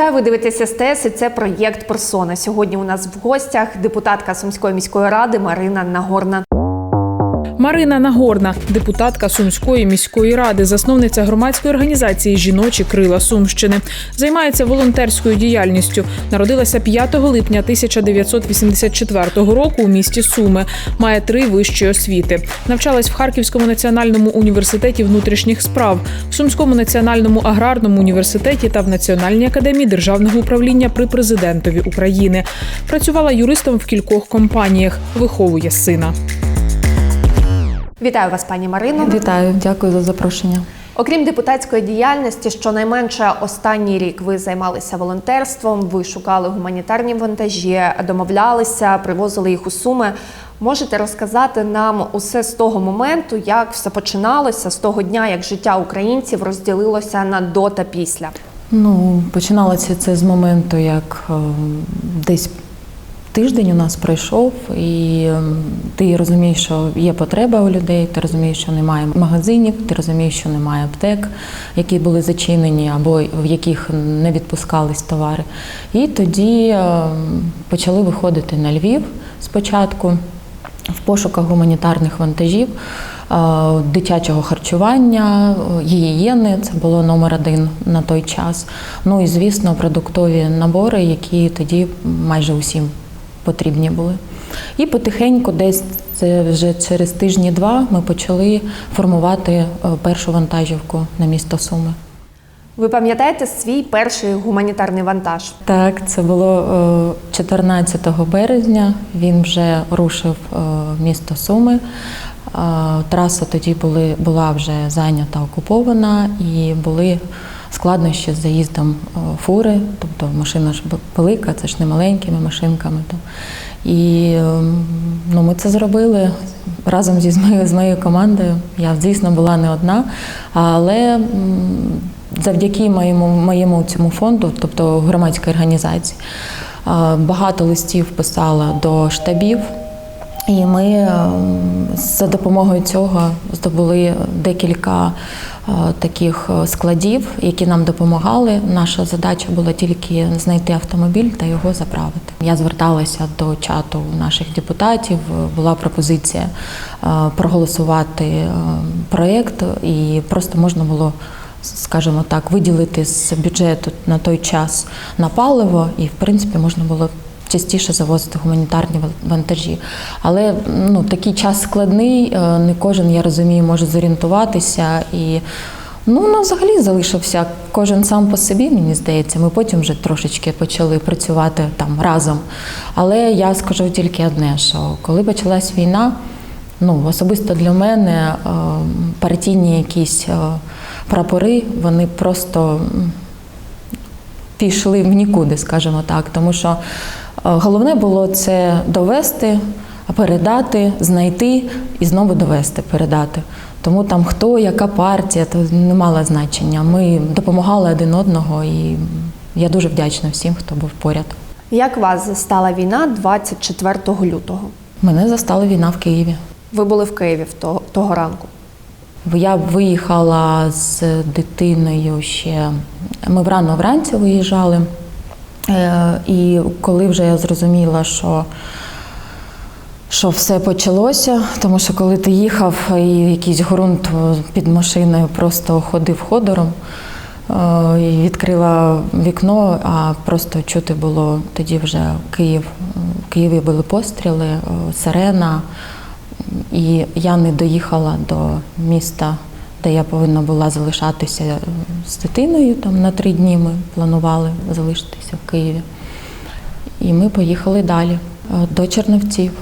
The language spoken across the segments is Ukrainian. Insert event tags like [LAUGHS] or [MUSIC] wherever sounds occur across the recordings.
Вітаю, ви дивитеся СТС і це проєкт Персона. Сьогодні у нас в гостях депутатка Сумської міської ради Марина Нагорна. Марина Нагорна, депутатка Сумської міської ради, засновниця громадської організації Жіночі крила Сумщини, займається волонтерською діяльністю. Народилася 5 липня 1984 року у місті Суми. Має три вищі освіти. Навчалась в Харківському національному університеті внутрішніх справ, в Сумському національному аграрному університеті та в Національній академії державного управління при президентові України. Працювала юристом в кількох компаніях, виховує сина. Вітаю вас, пані Марино. Вітаю, дякую за запрошення. Окрім депутатської діяльності, щонайменше останній рік ви займалися волонтерством, ви шукали гуманітарні вантажі, домовлялися, привозили їх у суми. Можете розказати нам усе з того моменту, як все починалося з того дня, як життя українців розділилося на до та після. Ну, починалося це з моменту, як е, десь тиждень у нас пройшов, і е, ти розумієш, що є потреба у людей, ти розумієш, що немає магазинів, ти розумієш, що немає аптек, які були зачинені або в яких не відпускались товари. І тоді е, почали виходити на Львів спочатку в пошуках гуманітарних вантажів, е, дитячого харчування, гігієни це було номер один на той час. Ну і звісно, продуктові набори, які тоді майже усім потрібні були. І потихеньку, десь це вже через тижні-два, ми почали формувати е, першу вантажівку на місто Суми. Ви пам'ятаєте свій перший гуманітарний вантаж? Так, це було е, 14 березня. Він вже рушив е, місто Суми. Е, Траса тоді були, була вже зайнята, окупована, і були складнощі з заїздом е, фури, тобто машина ж велика, це ж не маленькими машинками. там. І е, ну, ми це зробили разом зі з моєю, командою. Я, звісно, була не одна, але завдяки моєму, моєму цьому фонду, тобто громадській організації, багато листів писала до штабів. І ми е, за допомогою цього здобули декілька е, таких е, складів, які нам допомагали. Наша задача була тільки знайти автомобіль та його заправити. Я зверталася до чату наших депутатів. Була пропозиція проголосувати проєкт, і просто можна було скажімо так, виділити з бюджету на той час на паливо, і в принципі можна було частіше завозити гуманітарні вантажі. Але ну, такий час складний, е, не кожен, я розумію, може зорієнтуватися. І ну, ну, взагалі залишився кожен сам по собі, мені здається. Ми потім вже трошечки почали працювати там разом. Але я скажу тільки одне: що коли почалась війна, ну, особисто для мене е, партійні якісь е, прапори, вони просто пішли в нікуди, скажімо так. Тому що головне було це довести, передати, знайти і знову довести, передати. Тому там хто, яка партія, то не мало значення. Ми допомагали один одного, і я дуже вдячна всім, хто був поряд. Як вас застала війна 24 лютого? Мене застала війна в Києві. Ви були в Києві в того, того ранку. Я виїхала з дитиною ще. Ми рано вранці виїжджали. Е, І коли вже я зрозуміла, що, що все почалося, тому що коли ти їхав і якийсь ґрунт під машиною просто ходив ходором, е, і відкрила вікно, а просто чути було тоді вже Київ. В Києві були постріли, е, сирена. І я не доїхала до міста, де я повинна була залишатися з дитиною. Там на три дні ми планували залишитися в Києві. І ми поїхали далі е, до Чернівців.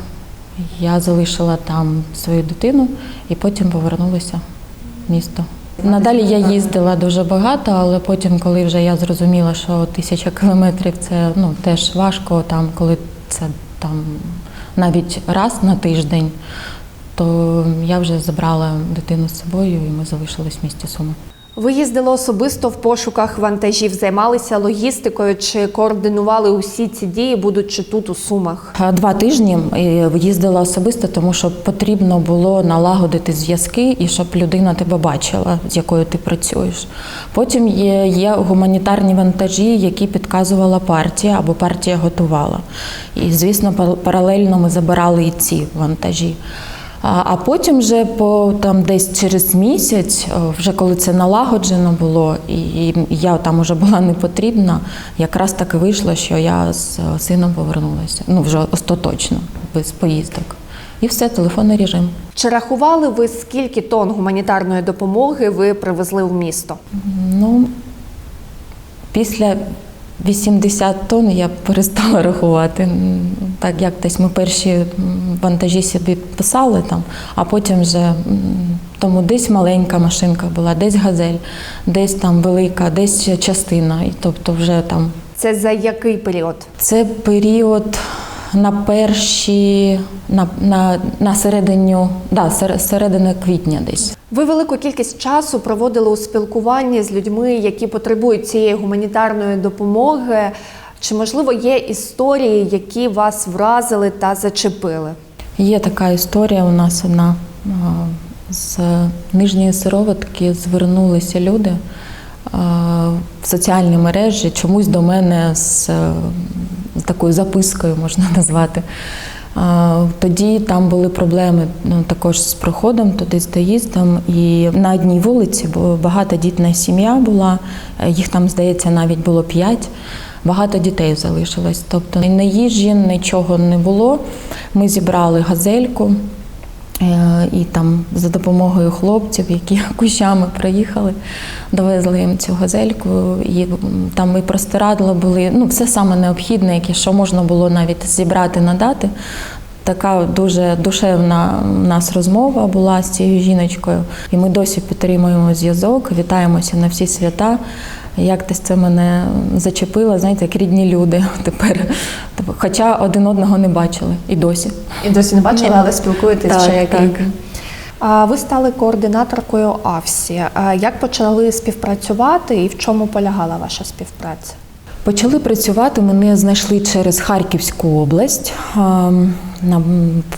Я залишила там свою дитину і потім повернулася в місто. Надалі я їздила дуже багато, але потім, коли вже я зрозуміла, що тисяча кілометрів це ну, теж важко, там, коли це там навіть раз на тиждень, то я вже забрала дитину з собою і ми залишились в місті Суми. Ви їздили особисто в пошуках вантажів, займалися логістикою чи координували усі ці дії, будучи тут у Сумах? Два тижні е, їздила особисто, тому що потрібно було налагодити зв'язки і щоб людина тебе бачила, з якою ти працюєш. Потім є, є гуманітарні вантажі, які підказувала партія або партія готувала. І, звісно, паралельно ми забирали і ці вантажі. А потім, вже по там десь через місяць, е, вже коли це налагоджено було, і, і я там вже була не потрібна, якраз так і вийшло, що я з е, сином повернулася. Ну вже остаточно, без поїздок. І все, телефонний режим. Чи рахували ви, скільки тонн гуманітарної допомоги ви привезли в місто? Ну, після 80 тонн я перестала [LAUGHS] рахувати. Так як десь ми перші вантажі собі писали там, а потім вже тому десь маленька машинка була, десь газель, десь там велика, десь частина. І тобто вже там Це за який період? це період на перші, на, на, на середину, да, сер- середина квітня десь. Ви велику кількість часу проводили у спілкуванні з людьми, які потребують цієї гуманітарної допомоги. Чи можливо є історії, які вас вразили та зачепили? Є така історія у нас одна з нижньої сироватки звернулися люди в соціальні мережі чомусь до мене з е, такою запискою можна [LAUGHS] назвати. Тоді там були проблеми ну, також з проходом, туди з доїздом. І на одній вулиці багатодітна сім'я була, е, їх там, здається, навіть було п'ять. Багато дітей залишилось. Тобто ні їжі, нічого не було. Ми зібрали газельку. Е, І там за допомогою хлопців, які [LAUGHS] кущами приїхали, довезли їм цю газельку. І там і простирадло були, ну все саме необхідне, яке що можна було навіть зібрати, надати. Така дуже душевна у нас розмова була з цією жіночкою, і ми досі підтримуємо зв'язок, вітаємося на всі свята. Як десь це мене зачепило, знаєте, як рідні люди [LAUGHS] тепер. Хоча один одного не бачили і досі. І досі не бачили, але спілкуєтесь Так, вже як так. рік. А Ви стали координаторкою АВСі. Як почали співпрацювати і в чому полягала ваша співпраця? Почали працювати. Мене знайшли через Харківську область. Нам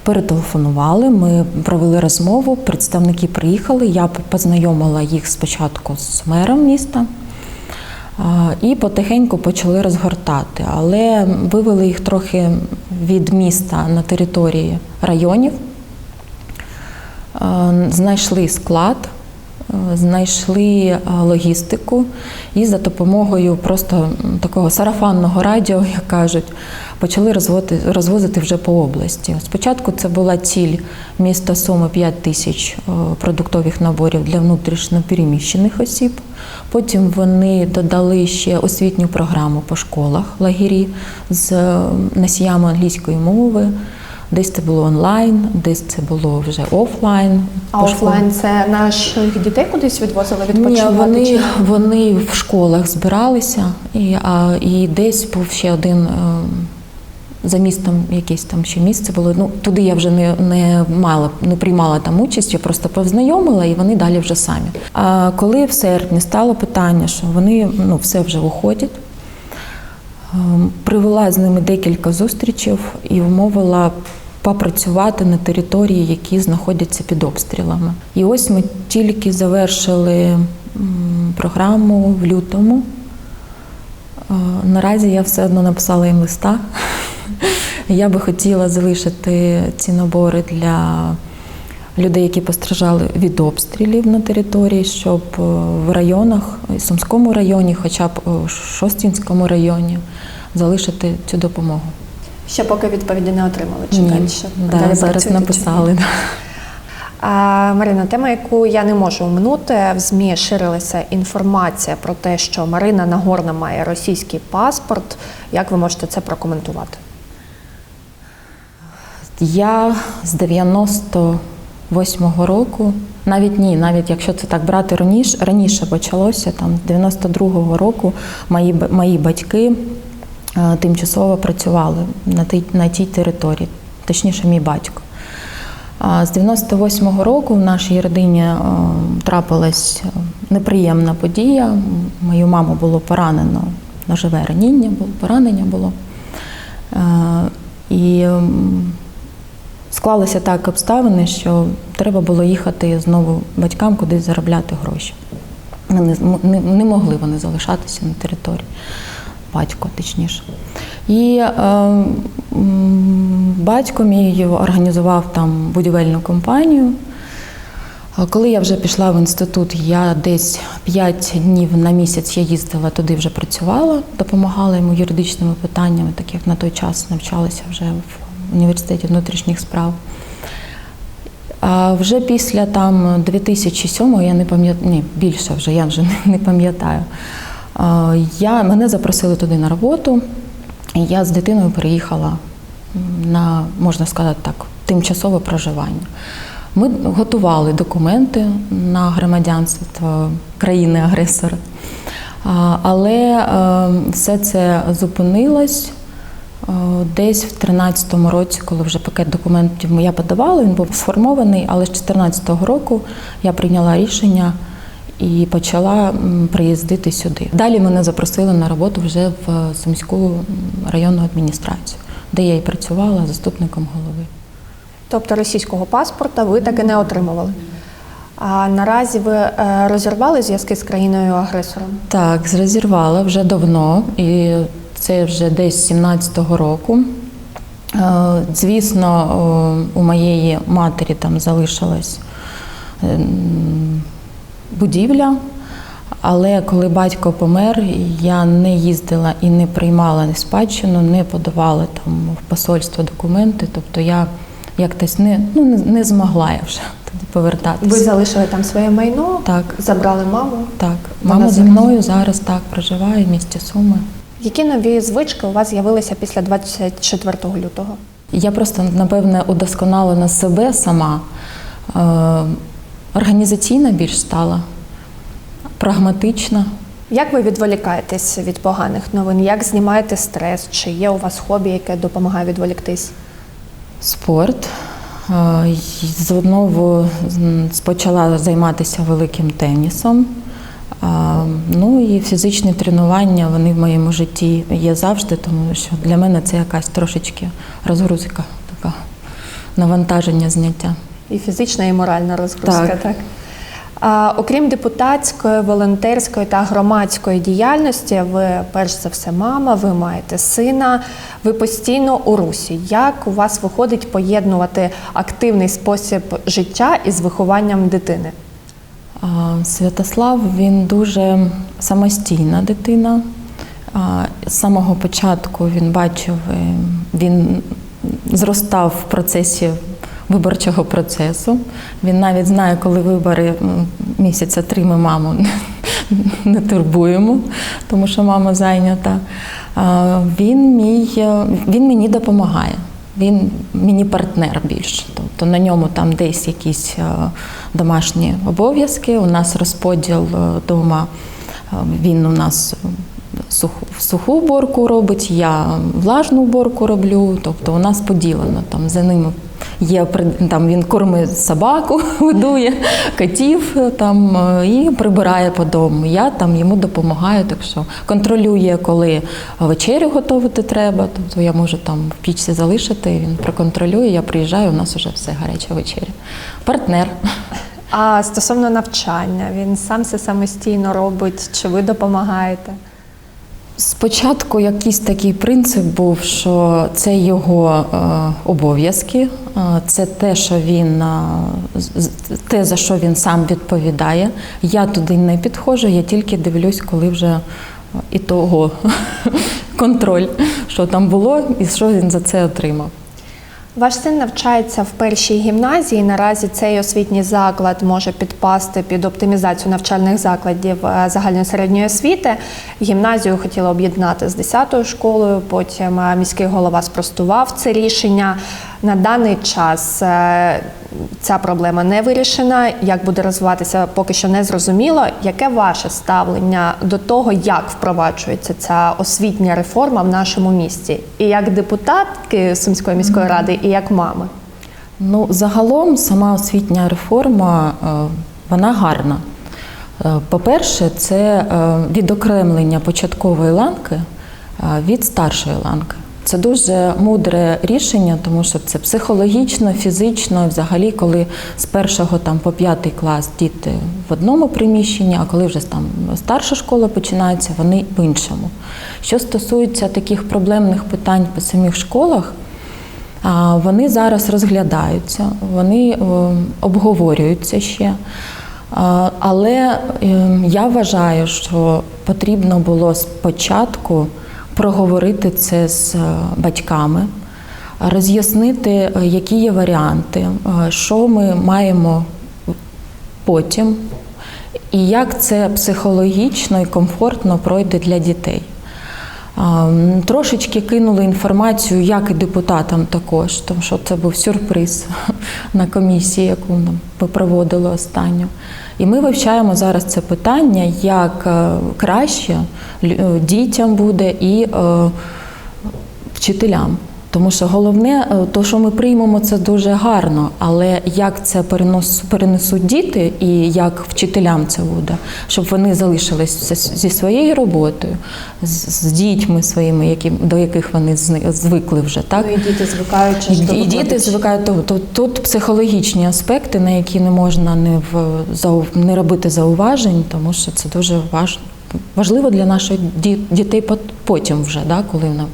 перетелефонували. Ми провели розмову. Представники приїхали. Я познайомила їх спочатку з мером міста. І потихеньку почали розгортати, але вивели їх трохи від міста на території районів. Знайшли склад, знайшли е, логістику і за допомогою просто такого сарафанного радіо, [LAUGHS] як кажуть, почали розвозити, розвозити вже по області. Спочатку це була ціль міста Суми 5 тисяч е, продуктових наборів для внутрішньопереміщених осіб. Потім вони додали ще освітню програму по школах лагері з е, носіями англійської мови. Десь це було онлайн, десь це було вже офлайн. А офлайн це наших дітей кудись відвозили Ні, вони, вони в школах збиралися, і, а, і десь був ще один е, за містом якесь там ще місце було. Ну, туди я вже не, не мала, не приймала там участь, я просто познайомила, і вони далі вже самі. А коли в серпні стало питання, що вони ну, все вже уходять, Ем, Привела з ними декілька зустрічей і вмовила попрацювати на території, які знаходяться під обстрілами. І ось ми тільки завершили програму в лютому. Е, Наразі я все одно написала їм листа. [LAUGHS] Я би хотіла залишити ці набори для людей, які постраждали від обстрілів на території, щоб е, в районах, і Сумському районі, хоча б у Шостінському районі, залишити цю допомогу. Ще поки відповіді не отримали. Чи Ні, далі? да, Далі зараз написали. да. А, Марина, тема, яку я не можу оминути, в ЗМІ ширилася інформація про те, що Марина Нагорна має російський паспорт. Як ви можете це прокоментувати? Я з 98-го року, навіть ні, навіть якщо це так брати раніше, раніше почалося, там з 92-го року мої, мої батьки тимчасово працювали на тій, на тій території, точніше, мій батько. З 98-го року в нашій родині е, трапилась неприємна подія. Мою маму було поранено, ножове раніння було, поранення було. Е, І склалися так обставини, що треба було їхати знову батькам кудись заробляти гроші. Не, не могли вони залишатися на території, батько точніше. І е, батько мій організував там будівельну компанію. Коли я вже пішла в інститут, я десь 5 днів на місяць я їздила туди, вже працювала, допомагала йому юридичними питаннями, так як на той час навчалася вже в університеті внутрішніх справ. А вже після там 2007 я не пам'ятаю, ні, більше вже я вже [LAUGHS] не, пам'ятаю. А, Я, мене запросили туди на роботу, і я з дитиною переїхала на, можна сказати так, тимчасове проживання. Ми готували документи на громадянство країни-агресора, але е, все це зупинилось. Е, Десь в 2013 році, коли вже пакет документів я подавала, він був сформований, але з 2014 року я прийняла рішення і почала приїздити сюди. Далі мене запросили на роботу вже в Сумську районну адміністрацію, де я і працювала заступником голови. Тобто російського паспорта ви таки не отримували. А наразі ви е, розірвали зв'язки з країною агресором? Так, зрозірвала вже давно, і це вже десь 17-го року. Е, Звісно, у моєї матері там залишилась ем, будівля, але коли батько помер, я не їздила і не приймала спадщину, не подавала там в посольство документи. Тобто я якось не, ну, не, не змогла я вже [LAUGHS] туди повертатися. Ви залишили там своє майно, Так. забрали маму. Так, мама зі мною зараз так проживає в місті Суми. Які нові звички у вас з'явилися після 24 лютого? Я просто, напевне, удосконалена себе сама, е, організаційна більш стала, прагматична. Як ви відволікаєтесь від поганих новин? Як знімаєте стрес? Чи є у вас хобі, яке допомагає відволіктись? Спорт. Е, Знову почала займатися великим тенісом. Е, Ну і фізичні тренування вони в моєму житті є завжди, тому що для мене це якась трошечки розгрузка, така навантаження зняття. І фізична, і моральна розгрузка, так? Так. А, окрім депутатської, волонтерської та громадської діяльності, ви перш за все мама, ви маєте сина, ви постійно у русі. Як у вас виходить поєднувати активний спосіб життя із вихованням дитини? А, Святослав він дуже самостійна дитина. А, З самого початку він бачив, е, він зростав в процесі виборчого процесу. Він навіть знає, коли вибори місяця три ми маму [LAUGHS] не турбуємо, тому що мама зайнята. Він, мій, е, він мені допомагає. Він мені партнер більше. Тобто на ньому там десь якісь е, домашні обов'язки. У нас розподіл вдома. Він у нас е, суху, суху уборку робить, я влажну уборку роблю. Тобто у нас поділено там за ним. Є там він кормить собаку, [LAUGHS] годує котів е, там е, і прибирає по дому. Я там йому допомагаю, так що контролює, коли вечерю готувати треба. Тобто я можу там в пічці залишити, він проконтролює. Я приїжджаю, у нас вже все гаряча вечеря. Партнер. А стосовно навчання, він сам все самостійно робить, чи ви допомагаєте? Спочатку якийсь такий принцип був, що це його е, обов'язки, е, це те, що він е, те, за що він сам відповідає. Я туди не підходжу, я тільки дивлюсь, коли вже і того [LAUGHS] контроль, що там було і що він за це отримав. Ваш син навчається в першій гімназії. Наразі цей освітній заклад може підпасти під оптимізацію навчальних закладів е, загальної середньої освіти. Гімназію хотіли об'єднати з 10-ю школою. Потім е, міський голова спростував це рішення. На даний час е, ця проблема не вирішена. Як буде розвиватися, поки що не зрозуміло. Яке ваше ставлення до того, як впроваджується ця освітня реформа в нашому місті? І як депутатки Сумської міської ради, і як мами? Ну, загалом сама освітня реформа е, вона гарна. Е, По-перше, це відокремлення початкової ланки від старшої ланки. Це дуже мудре рішення, тому що це психологічно, фізично, взагалі, коли з першого там по п'ятий клас діти в одному приміщенні, а коли вже там старша школа починається, вони в іншому. Що стосується таких проблемних питань по самих школах, Вони зараз розглядаються, вони обговорюються ще. Але е, я вважаю, що потрібно було спочатку проговорити це з е, батьками, роз'яснити, е, які є варіанти, е, що ми маємо потім, і як це психологічно і комфортно пройде для дітей. Трошечки кинули інформацію, як і депутатам також, тому що це був сюрприз на комісії, яку ми проводили останню. І ми вивчаємо зараз це питання, як е, краще дітям буде і е, вчителям. Тому що головне, е, то, що ми приймемо, це дуже гарно, але як це перенос, перенесуть діти і як вчителям це буде, щоб вони залишились зі- своєю роботою, з, з дітьми своїми, які, до яких вони звикли вже, так? Ну і діти звикаючи І, ж до і діти звикають то, то тут психологічні аспекти, на які не можна не в не робити зауважень, тому що це дуже важ, важливо для наших ді- дітей пот- потім вже, да, коли на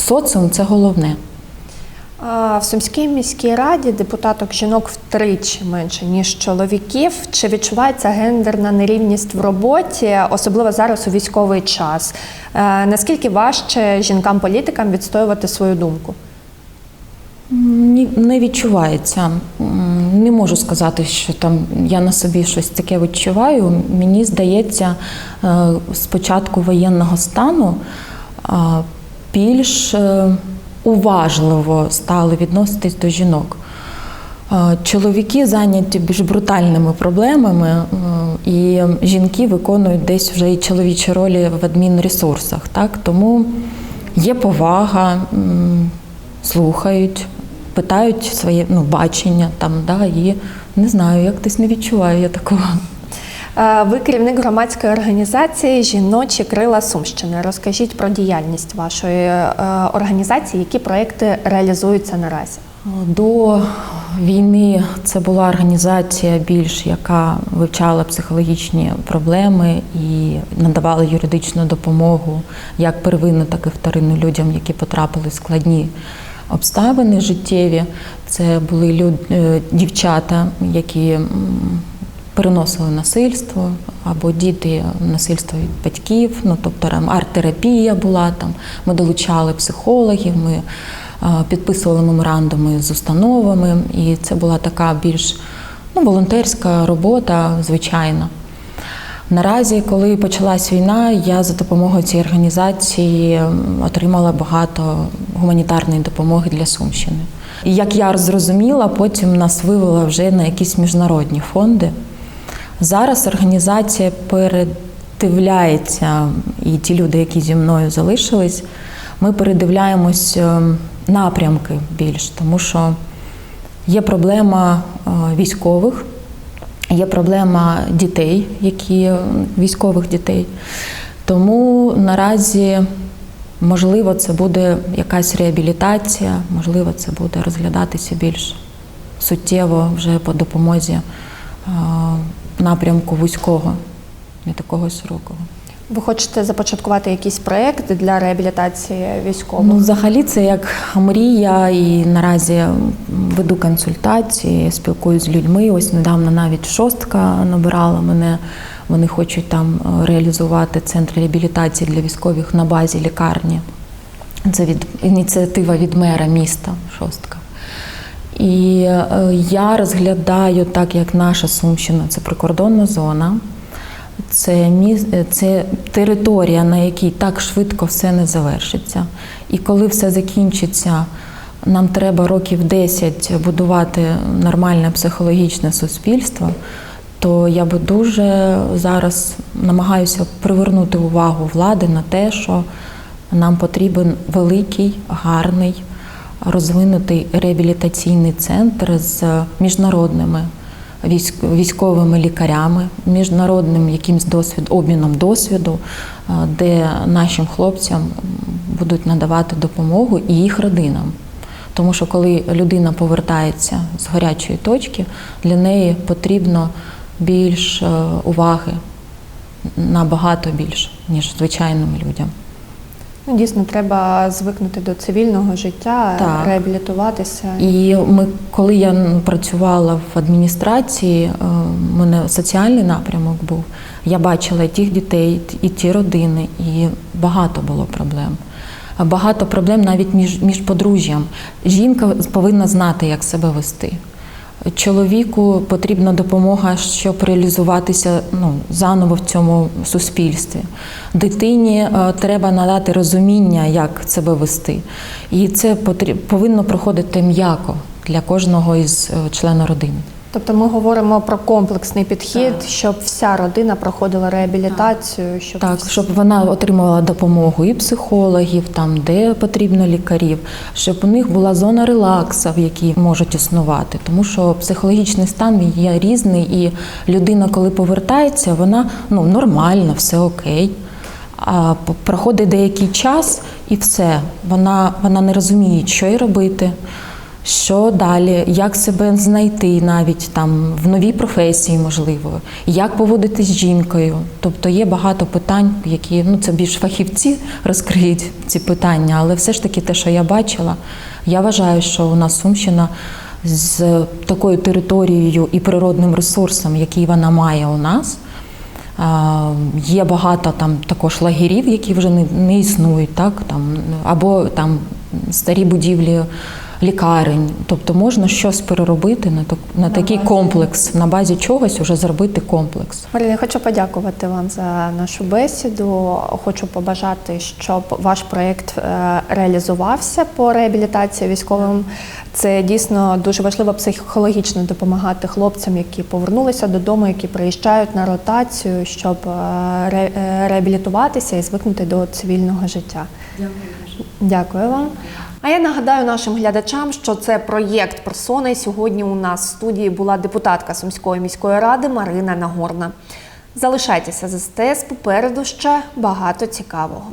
соціум це головне. В Сумській міській раді депутаток жінок втричі менше ніж чоловіків. Чи відчувається гендерна нерівність в роботі, особливо зараз у військовий час? Е, Наскільки важче жінкам-політикам відстоювати свою думку? Не відчувається. Не можу сказати, що там я на собі щось таке відчуваю. Мені здається, е, з початку воєнного стану більш е, уважливо стали відноситись до жінок. Е, Чоловіки зайняті більш брутальними проблемами, е, і жінки виконують десь вже і чоловічі ролі в адмінресурсах. Так? Тому є повага, слухають, питають своє ну, бачення там, да, і не знаю, як десь не відчуваю я такого. Е, Ви керівник громадської організації Жіночі крила Сумщини. Розкажіть про діяльність вашої е, організації, які проекти реалізуються наразі. До війни це була організація більш, яка вивчала психологічні проблеми і надавала юридичну допомогу як первинну, так і вторинну людям, які потрапили в складні обставини життєві. Це були люд, е, дівчата, які переносили насильство або діти насильство від батьків. Ну тобто арт-терапія була там. Ми долучали психологів. Ми підписували меморандуми з установами, і це була така більш ну, волонтерська робота, звичайна. Наразі, коли почалась війна, я за допомогою цієї організації отримала багато гуманітарної допомоги для Сумщини. І як я зрозуміла, потім нас вивела вже на якісь міжнародні фонди. Зараз організація передивляється, і ті люди, які зі мною залишились, ми передивляємось е, напрямки більш, тому що є проблема е, військових, є проблема дітей, які військових дітей. Тому наразі можливо це буде якась реабілітація, можливо, це буде розглядатися більш суттєво вже по допомозі е, напрямку вузького, не такого широкого. Ви хочете започаткувати якісь проекти для реабілітації військових? Ну, взагалі, це як мрія, і наразі веду консультації, спілкуюсь з людьми. Ось недавно навіть шостка набирала мене. Вони хочуть там е, реалізувати центр реабілітації для військових на базі лікарні. Це від ініціатива від мера міста Шостка. І е, я розглядаю, так як наша Сумщина це прикордонна зона, це, міс... це територія, на якій так швидко все не завершиться. І коли все закінчиться, нам треба років 10 будувати нормальне психологічне суспільство, то я би дуже зараз намагаюся привернути увагу влади на те, що нам потрібен великий, гарний, розвинутий реабілітаційний центр з міжнародними військ- військовими лікарями, міжнародним якимсь досвід, обміном досвіду, е, де нашим хлопцям будуть надавати допомогу і їх родинам. Тому що коли людина повертається з гарячої точки, для неї потрібно більш е, уваги, набагато більше, ніж звичайним людям. Ну, дійсно, треба звикнути до цивільного життя, Так. реабілітуватися. І ми, коли я працювала в адміністрації, е, у мене соціальний напрямок був. Я бачила і тих дітей, і ті родини, і багато було проблем. Багато проблем навіть між, між подружжям. Жінка повинна знати, як себе вести. Чоловіку потрібна допомога, щоб реалізуватися ну, заново в цьому суспільстві. Дитині е, треба надати розуміння, як себе вести. І це повинно проходити м'яко для кожного із е, членів родини. Тобто ми говоримо про комплексний підхід, щоб вся родина проходила реабілітацію, щоб Так, всі- щоб вона отримувала допомогу і психологів, там де потрібно лікарів, щоб у них була зона релаксу, в якій можуть існувати. Тому що психологічний стан він є різний, і людина, коли повертається, вона ну нормально, все окей. А проходить деякий час і все. Вона, вона не розуміє, що їй робити. Що далі, як себе знайти навіть там в новій професії, можливо, як поводитись з жінкою. Тобто є багато питань, які ну це більш фахівці розкриють ці питання, але все ж таки те, що я бачила, я вважаю, що у нас Сумщина з такою територією і природним ресурсом, який вона має у нас. Є багато там також лагерів, які вже не, не існують, так там або там старі будівлі лікарень. Тобто можна щось переробити на так на такий комплекс, на базі чогось вже зробити комплекс. Марія, я хочу подякувати вам за нашу бесіду. Хочу побажати, щоб ваш проєкт е, реалізувався по реабілітації військовим. Це дійсно дуже важливо психологічно допомагати хлопцям, які повернулися додому, які приїжджають на ротацію, щоб е, ре- е, реабілітуватися і звикнути до цивільного життя. Дякую вам. А я нагадаю нашим глядачам, що це проєкт персони. Сьогодні у нас в студії була депутатка Сумської міської ради Марина Нагорна. Залишайтеся з СТС, попереду ще багато цікавого.